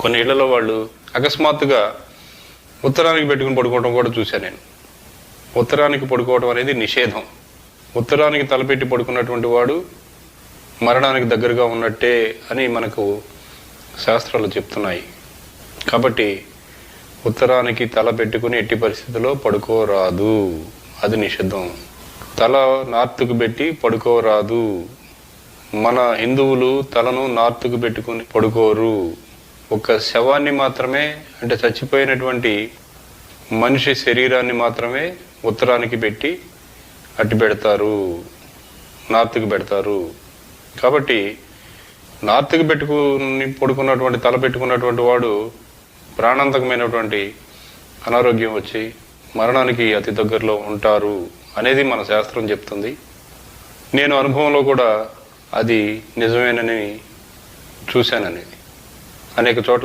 కొన్ని ఇళ్ళలో వాళ్ళు అకస్మాత్తుగా ఉత్తరానికి పెట్టుకుని పడుకోవడం కూడా చూశాను నేను. ఉత్తరానికి పడుకోవడం అనేది నిషేధం. ఉత్తరానికి తలపెట్టి పడుకున్నటువంటి వాడు మరణానికి దగ్గరగా ఉన్నట్టే అని మనకు శాస్త్రాలు చెప్తున్నాయి. కాబట్టి ఉత్తరానికి తల పెట్టుకుని ఎట్టి పరిస్థితుల్లో పడుకోరాదు. అది నిషిద్ధం తల నార్త్కు పెట్టి పడుకోరాదు. మన హిందువులు తలను నార్త్కు పెట్టుకుని పడుకోరు. ఒక శవాన్ని మాత్రమే అంటే చచ్చిపోయినటువంటి మనిషి శరీరాన్ని మాత్రమే ఉత్తరానికి పెట్టి అట్టి పెడతారు నార్త్కి పెడతారు. కాబట్టి నార్త్కి పెట్టుకుని పడుకున్నటువంటి తల పెట్టుకున్నటువంటి వాడు ప్రాణాంతకమైనటువంటి అనారోగ్యం వచ్చి మరణానికి అతి దగ్గరలో ఉంటారు అనేది మన శాస్త్రం చెప్తుంది. నేను అనుభవంలో కూడా అది నిజమేనని చూశానని. అనేక చోట్ల